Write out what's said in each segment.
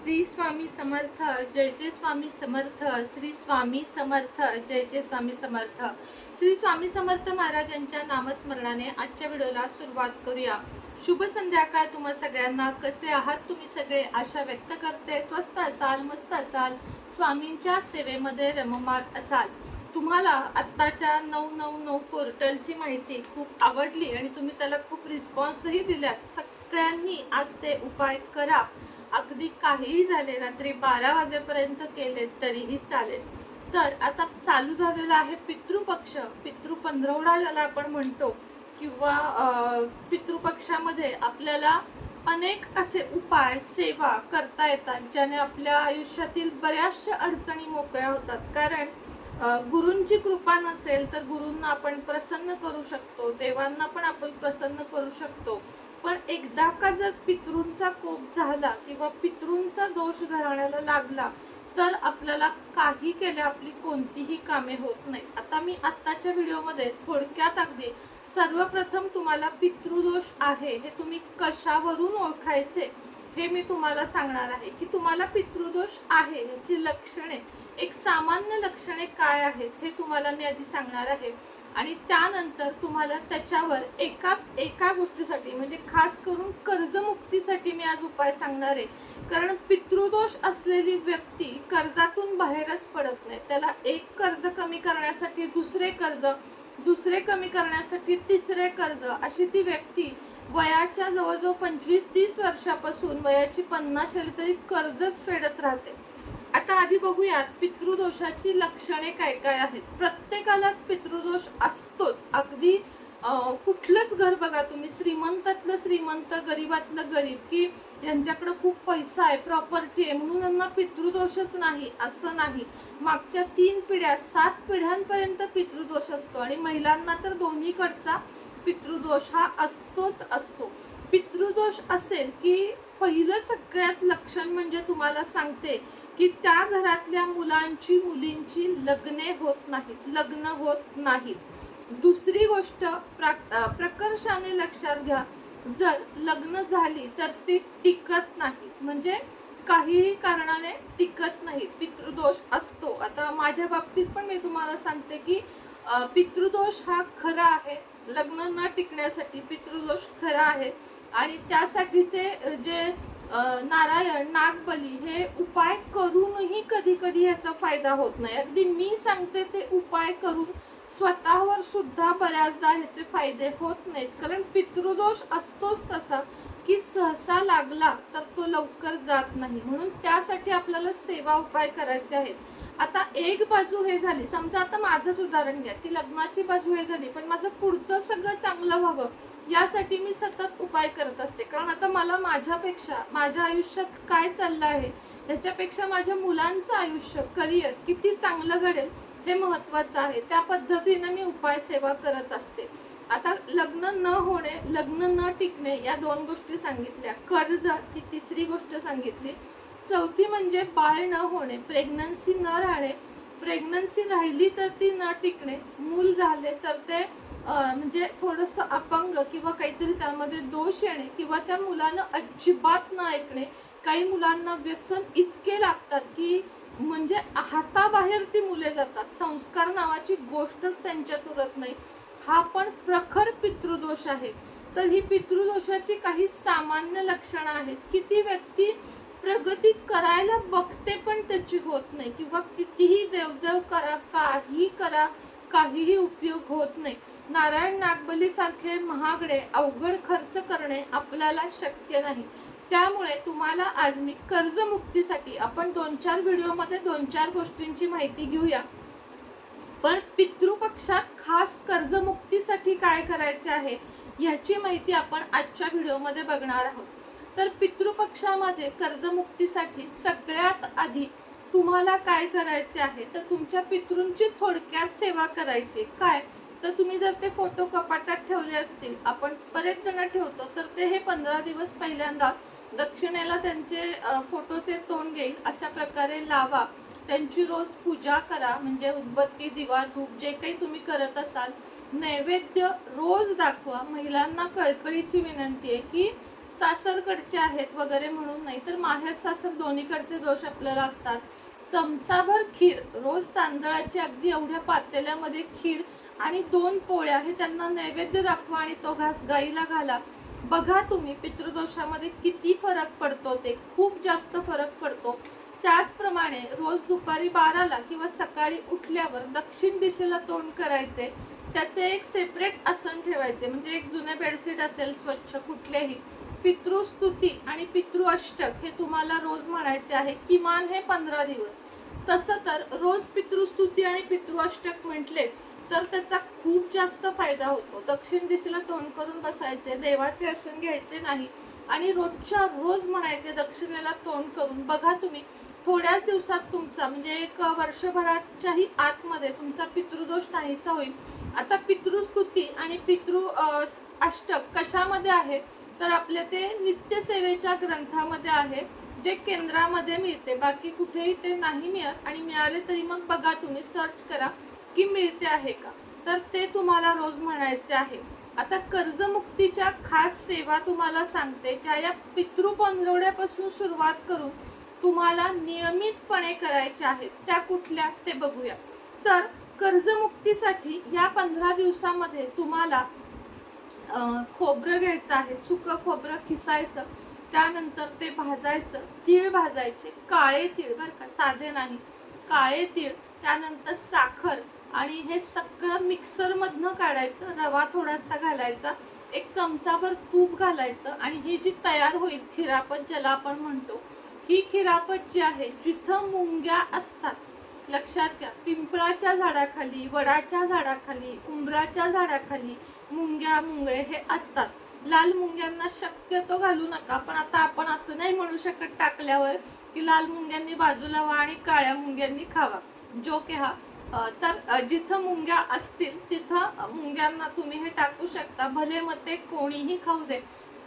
श्री स्वामी समर्थ जय जय स्वामी समर्थ श्री स्वामी समर्थ जय जय स्वामी समर्थ. श्री स्वामी समर्थ महाराजांच्या नामस्मरणाने आजच्या व्हिडिओला सुरुवात करूया. शुभ संध्याकाळ तुम्हा सगळ्यांना. कसे आहात तुम्ही सगळे? आशा व्यक्त करते. स्वस्त असाल मस्त असाल. स्वामींच्या सेवेमध्ये रममाण असाल. तुम्हाला आत्ताच्या नऊ नऊ नऊ पोर्टलची माहिती खूप आवडली आणि तुम्ही त्याला खूप रिस्पॉन्सही दिल्यात. सगळ्यांनी आज ते उपाय करा. अगदी काहीही झाले रात्री बारा वाजेपर्यंत केले तरीही चालेल. तर आता चालू झालेला आहे पितृपक्ष. पितृ पंधरवडा ज्याला आपण म्हणतो किंवा पितृपक्षामध्ये आपल्याला अनेक असे उपाय सेवा करता येतात ज्याने आपल्या आयुष्यातील बऱ्याचशा अडचणी मोकळ्या होतात. कारण गुरूंची कृपा नसेल तर गुरूंना आपण प्रसन्न करू शकतो देवांना पण आपण प्रसन्न करू शकतो. पण एकदा का जर पितृंचा कोप झाला किंवा पितृंचा दोष घराण्याला लागला तर आपल्याला काही केल्या आपली कोणतीही कामे होत नाही आता मी आत्ताच्या व्हिडिओमध्ये थोडक्यात अगदी सर्वप्रथम तुम्हाला पितृदोष आहे हे तुम्ही कशावरून ओळखायचे हे मी तुम्हाला सांगणार आहे की तुम्हाला पितृदोष आहे याची लक्षणे एक सामान्य लक्षणे काय आहेत हे तुम्हाला मी आधी सांगणार आहे. आणि त्यानंतर तुम्हाला त्याच्यावर एका एका गोष्टीसाठी म्हणजे खास करून कर्जमुक्तीसाठी मी आज उपाय सांगणार आहे. कारण पितृदोष असलेली व्यक्ती कर्जातून बाहेरच पडत नाही. त्याला एक कर्ज कमी करण्यासाठी दुसरे कर्ज दुसरे कमी करण्यासाठी तिसरे कर्ज अशी ती व्यक्ती वयाच्या जवळजवळ पंचवीस तीस वर्षापासून वयाची पन्नास आली तरी कर्जच फेडत राहते. आता आधी बघूयात पितृदोषाची लक्षणे काय काय आहेत. प्रत्येकालाच पितृदोष असतोच. अगदी कुठलंच घर बघा तुम्ही श्रीमंतातलं श्रीमंत गरीबातलं गरीब की यांच्याकडे खूप पैसा आहे प्रॉपर्टी आहे म्हणून यांना पितृदोषच नाही असं नाही. मागच्या तीन पिढ्या सात पिढ्यांपर्यंत पितृदोष असतो. आणि महिलांना तर दोन्हीकडचा पितृदोष हा असतोच असतो. पितृदोष असेल की पहिलं सगळ्यात लक्षण म्हणजे तुम्हाला सांगते की त्या घरातल्या मुलांची मुलींची लग्ने होत नाहीत लग्न होत नाहीत. दुसरी गोष्ट प्रकर्षाने लक्षात घ्या जर लग्न झाली तर ती टिकत नाही. म्हणजे काहीही कारणाने टिकत नाही पितृदोष असतो. आता माझ्या बाबतीत पण मी तुम्हाला सांगते की पितृदोष हा खरा आहे. लग्न न टिकण्यासाठी पितृदोष खरा आहे. आणि त्यासाठीचे जे नारायण नागबली हे उपाय करूनही कधी कधी याचा फायदा होत नाही. अगदी मी सांगते ते उपाय करून स्वतःवर सुद्धा बऱ्याचदा ह्याचे फायदे होत नाहीत. कारण पितृदोष असतोच तसा की सहसा लागला तर तो लवकर जात नाही. म्हणून त्यासाठी आपल्याला सेवा उपाय करायचे आहेत. आता एक बाजू हे झाली. समजा आता माझंच उदाहरण घ्या. की लग्नाची बाजू हे झाली. पण माझं पुढचं सगळं चांगलं व्हावं यासाठी मी सतत उपाय करत असते. कारण आता मला माझ्यापेक्षा माझ्या आयुष्यात काय चाललं आहे त्याच्यापेक्षा माझ्या मुलांचं आयुष्य करिअर किती चांगलं घडेल हे महत्वाचं आहे. त्या पद्धतीनं मी उपाय सेवा करत असते. आता लग्न न होणे लग्न न टिकणे या दोन गोष्टी सांगितल्या. कर्ज ही तिसरी गोष्ट सांगितली. चौथी म्हणजे बाळ न होणे प्रेग्नन्सी न राहणे. प्रेग्नन्सी राहिली तर ती न टिकणे. मूल झाले तर ते म्हणजे थोडस अपंग किंवा काहीतरी त्यामध्ये दोष येणे किंवा त्या मुलांना अजिबात न ऐकणे काही मुलांना व्यसन इतके लागतात की म्हणजे हाताबाहेर ती मुले जातात. संस्कार नावाची गोष्टच त्यांच्यात उरत नाही. हा पण प्रखर पितृदोष आहे. तर ही पितृदोषाची काही सामान्य लक्षणं आहेत की ती व्यक्ती प्रगती करायला बघते पण त्याची होत नाही किंवा कितीही देवदेव करा काही करा काहीही उपयोग होत नाही. नारायण नागबली सारखे महागडे अवघड खर्च करणे आपल्याला शक्य नाही. त्यामुळे तुम्हाला आज मी कर्जमुक्तीसाठी आपण दोन चार व्हिडिओमध्ये दोन चार गोष्टींची माहिती घेऊया. पण पितृपक्षात खास कर्जमुक्तीसाठी काय करायचे आहे याची माहिती आपण आजच्या व्हिडिओमध्ये बघणार आहोत. तर पितृपक्षामध्ये कर्जमुक्तीसाठी सगळ्यात आधी तुम्हाला काय करायचे आहे? तर तुमच्या पितृंची थोडक्यात सेवा करायची. काय? तर तुम्ही जर ते फोटो कपाटात ठेवले असतील आपण बरेच जण ठेवतो तर ते हे पंधरा दिवस पहिल्यांदा दक्षिणेला त्यांचे फोटोचे तोंड घेईल अशा प्रकारे लावा. त्यांची रोज पूजा करा म्हणजे उदबत्ती दिवा धूप जे काही तुम्ही करत असाल नैवेद्य रोज दाखवा. महिलांना कळकळीची विनंती आहे की सासरकडचे आहेत वगैरे म्हणून नाही तर माहेर सासर दोन्हीकडचे दोष आपल्याला असतात. चमचाभर खीर रोज तांदळाची अगदी एवढ्या पातेल्यामध्ये खीर आणि दोन पोळ्या हे त्यांना नैवेद्य दाखवा आणि तो घास गाईला घाला. बघा तुम्ही पितृदोषामध्ये किती फरक पडतो ते खूप जास्त फरक पडतो. त्याचप्रमाणे रोज दुपारी बाराला किंवा सकाळी उठल्यावर दक्षिण दिशेला तोंड करायचे त्याचे एक सेपरेट आसन ठेवायचे म्हणजे एक जुने बेडशीट असेल स्वच्छ कुठलेही पितृस्तुती आणि पितृ अष्टक हे तुम्हाला रोज म्हणायचे आहे. किमान हे पंधरा दिवस. तसं तर रोज पितृस्तुती आणि पितृ अष्टक म्हटले तर त्याचा खूप जास्त फायदा होतो. दक्षिण दिशेला तोंड करून बसायचे देवाचे आसन घ्यायचे नाही आणि रोजच्या रोज म्हणायचे दक्षिणेला तोंड करून. बघा तुम्ही थोड्याच दिवसात तुमचा म्हणजे एक वर्षभराच्याही आतमध्ये तुमचा पितृदोष नाहीसा होईल. आता पितृस्तुती आणि पितृ अष्टक कशामध्ये आहे? तर आपले ते नित्यसेवेच्या ग्रंथामध्ये आहे जे केंद्रामध्ये मिळते. बाकी कुठेही ते नाही मिळत आणि मिळाले तरी मग बघा तुम्ही सर्च करा की मिळते आहे का. तर ते तुम्हाला रोज म्हणायचे आहे. आता कर्जमुक्तीच्या खास सेवा तुम्हाला सांगते ज्या या पितृ पंधरवड्यापासून सुरुवात करून तुम्हाला नियमितपणे करायच्या आहेत. त्या कुठल्या ते बघूया. तर कर्जमुक्तीसाठी या पंधरा दिवसामध्ये तुम्हाला खोबरं घ्यायचं आहे सुकं खोबरं खिसायचं त्यानंतर ते भाजायचं तीळ भाजायचे काळे तीळ बरं का साधे नाही काळे तीळ त्यानंतर साखर आणि हे सगळं मिक्सरमधनं काढायचं रवा थोडासा घालायचा एक चमचाभर तूप घालायचं आणि ही जी तयार होईल खिरापत ज्याला आपण म्हणतो ही खिरापत जी आहे जिथं मुंग्या असतात लक्षात घ्या पिंपळाच्या झाडाखाली वडाच्या झाडाखाली उंबराच्या झाडाखाली मुंग्या मुंगळे हे असतात. लाल मुंग्यांना शक्यतो घालू नका पण आता आपण असं नाही म्हणू शकत टाकल्यावर की लाल मुंग्यांनी बाजूला व्हा आणि काळ्या मुंग्यांनी खावा. जो की हा तर जिथं मुंग्या असतील तिथं मुंग्यांना तुम्ही हे टाकू शकता. भले मग ते कोणीही खाऊ दे.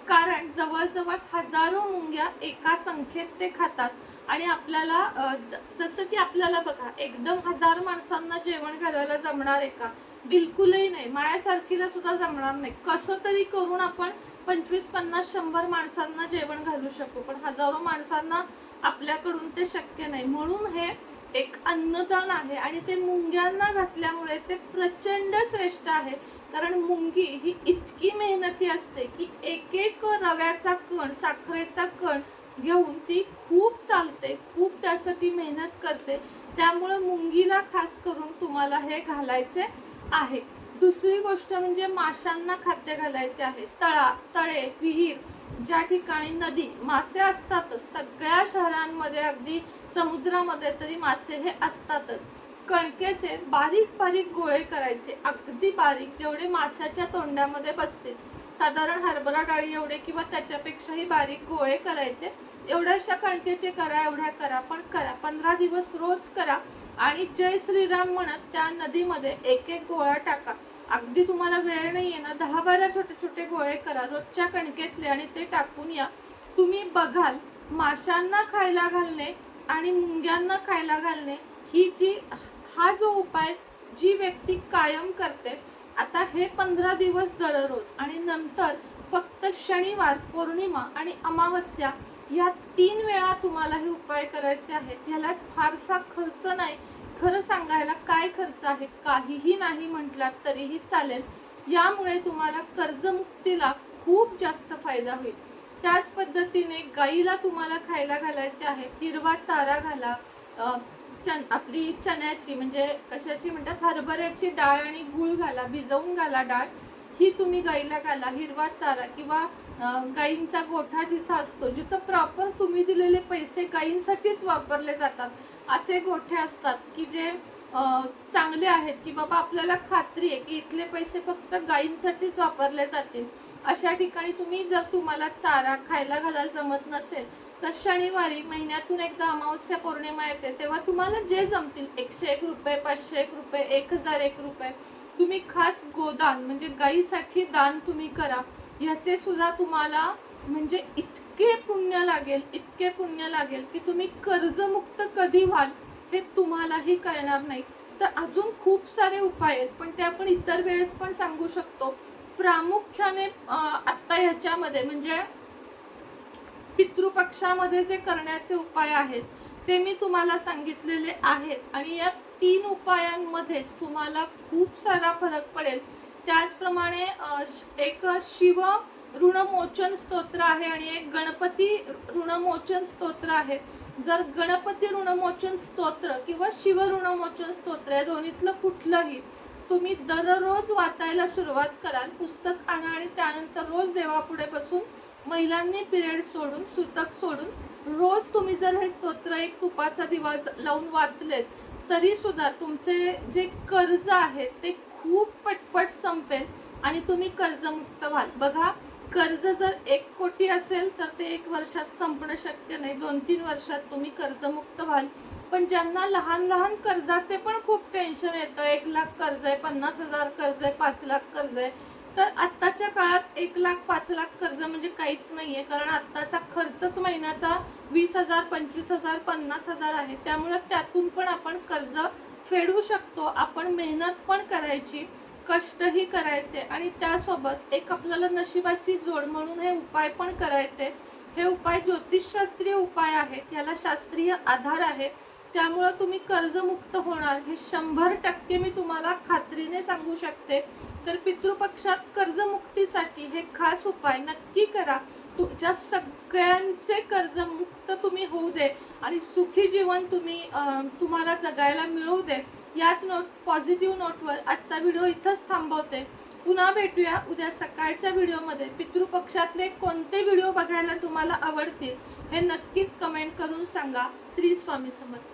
कारण जवळजवळ हजारो मुंग्या एका संख्येत ते खातात. आणि आपल्याला ज- जसं की आपल्याला बघा एकदम हजार माणसांना जेवण घालायला जमणार आहे का? बिलकुलही नाही. मायासारखीला सुद्धा जमणार नाही. कसं तरी करून आपण पंचवीस पन्नास शंभर माणसांना जेवण घालू शकू पण हजारो माणसांना आपल्याकडून ते शक्य नाही. म्हणून हे एक अन्नदान आहे आणि ते मुंग्यांना घातल्यामुळे ते प्रचंड श्रेष्ठ आहे. कारण मुंगी ही इतकी मेहनती असते की एक एक रव्याचा कण साखरेचा कण घेऊन ती खूप चालते खूप त्यासाठी मेहनत करते. त्यामुळे मुंगीला खास करून तुम्हाला हे घालायचे आहे. दुसरी गोष्ट म्हणजे माशांना खाद्य घालायचे आहे. तळा तळे विहीर ज्या ठिकाणी नदी मासे असतातच सगळ्या शहरांमध्ये अगदी समुद्रामध्ये तरी मासे हे असतातच. कणकेचे बारीक बारीक गोळे करायचे अगदी बारीक जेवढे माशाच्या तोंडामध्ये बसतील साधारण हरभरा डाळी एवढे किंवा त्याच्यापेक्षाही बारीक गोळे करायचे. एवढ्याशा कणकेचे करा एवढ्या करा पण करा. पंधरा दिवस रोज करा. आणि जय श्रीराम म्हणत त्या नदीमध्ये एक एक गोळा टाका. अगदी तुम्हाला वेळ नाहीये ना दहा बारा छोटे छोटे गोळे करा रोजच्या कणकेतले आणि ते टाकून या. तुम्ही बघाल माशांना खायला घालणे आणि मुंग्यांना खायला घालणे ही जी हा जो उपाय जी व्यक्ती कायम करते आता हे पंधरा दिवस दररोज आणि नंतर फक्त शनिवार पौर्णिमा आणि अमावस्या या तीन वेळा तुम्हाला हे उपाय करायचे आहेत. ह्याला फारसा खर्च नाही. खरं सांगायला काय खर्च आहे? काहीही नाही म्हटलात तरीही चालेल. यामुळे तुम्हाला कर्जमुक्तीला खूप जास्त फायदा होईल. त्याच पद्धतीने गाईला तुम्हाला खायला घालायचे आहे. हिरवा चारा घाला. चन आपली चण्याची म्हणजे कशाची म्हणतात? हरभऱ्याची डाळ आणि गुळ घाला. भिजवून घाला डाळ. ही तुम्ही गाईला घाला. हिरवा चारा किंवा गाईंचा गोठा जिथं असतो जिथं प्रॉपर तुम्ही दिलेले पैसे गाईंसाठीच वापरले जातात. असे गोठे असतात की जे चांगले आहेत की बाबा आपल्याला खात्री आहे की इथले पैसे फक्त गाईंसाठीच वापरले जातील. अशा ठिकाणी तुम्ही जर तुम्हाला चारा खायला घालायला जमत नसेल तर शनिवारी महिन्यातून एकदा अमावस्या पौर्णिमा येते तेव्हा तुम्हाला जे जमतील एकशे एक रुपये पाचशे एक रुपये एक हजार एक रुपये तुम्ही खास गोदान म्हणजे गाईसाठी दान तुम्ही करा. याचे सुद्धा तुम्हाला म्हणजे इतके पुण्य लागेल इतके पुण्य लागेल की तुम्ही कर्जमुक्त कधी व्हाल हे तुम्हालाही कळणार नाही. तर अजून खूप सारे उपाय आहेत पण ते आपण इतर वेळेस पण सांगू शकतो. प्रामुख्याने आत्ता ह्याच्यामध्ये म्हणजे पितृपक्षामध्ये जे करण्याचे उपाय आहेत ते मी तुम्हाला सांगितलेले आहेत. आणि या तीन उपायांमध्येच तुम्हाला खूप सारा फरक पडेल. त्याचप्रमाणे एक शिव ऋणमोचन स्तोत्र आहे आणि एक गणपती ऋणमोचन स्तोत्र आहे. जर गणपती ऋणमोचन स्तोत्र किंवा शिव ऋणमोचन स्तोत्र या दोन्हीतलं कुठलंही तुम्ही दररोज वाचायला सुरुवात कराल पुस्तक आणा आणि त्यानंतर रोज देवापुढे बसून महिलांनी पिरियड सोडून सुतक सोडून रोज तुम्ही जर हे स्तोत्र एक तुपाचा दिवा लावून वाचलेत तरी सुद्धा तुमचे जे कर्ज आहे ते खूप पटपट संपेल आणि तुम्ही कर्जमुक्त व्हाल. बघा कर्ज जर एक कोटी असेल तर ते एक वर्षात संपणं शक्य नाही. दोन तीन वर्षात तुम्ही कर्जमुक्त व्हाल. पण ज्यांना लहान लहान कर्जाचे पण खूप टेन्शन येतं एक लाख कर्ज आहे पन्नास हजार कर्ज आहे पाच लाख कर्ज आहे तर आत्ताच्या काळात एक लाख पाच लाख कर्ज म्हणजे काहीच नाही आहे कारण आत्ताचा खर्चच महिन्याचा वीस हजार पंचवीस हजार पन्नास हजार आहे. त्यामुळं त्यातून पण आपण कर्ज फेडू शकतो. आपण मेहनत पण करायची कष्टही करायचे आणि त्यासोबत एक आपल्याला नशिबाची जोड म्हणून हे उपाय पण करायचे. हे उपाय ज्योतिषशास्त्रीय उपाय आहेत. याला शास्त्रीय आधार आहे. त्यामुळं तुम्ही कर्जमुक्त होणार. हे शंभर टक्के मी तुम्हाला खात्रीने सांगू शकते. तर पितृपक्षात कर्जमुक्तीसाठी हे खास उपाय नक्की करा. तुमच्या सगळ्यांचे कर्जमुक्त तुम्ही होऊ दे आणि सुखी जीवन तुम्ही तुम्हाला जगायला मिळवू दे. याच नोट पॉझिटिव्ह नोटवर आजचा व्हिडिओ इथंच थांबवते. पुन्हा भेटूया उद्या सकाळच्या व्हिडिओमध्ये पितृपक्षातले कोणते व्हिडिओ बघायला तुम्हाला आवडतील हे नक्कीच कमेंट करून सांगा. श्री स्वामी समर्थ.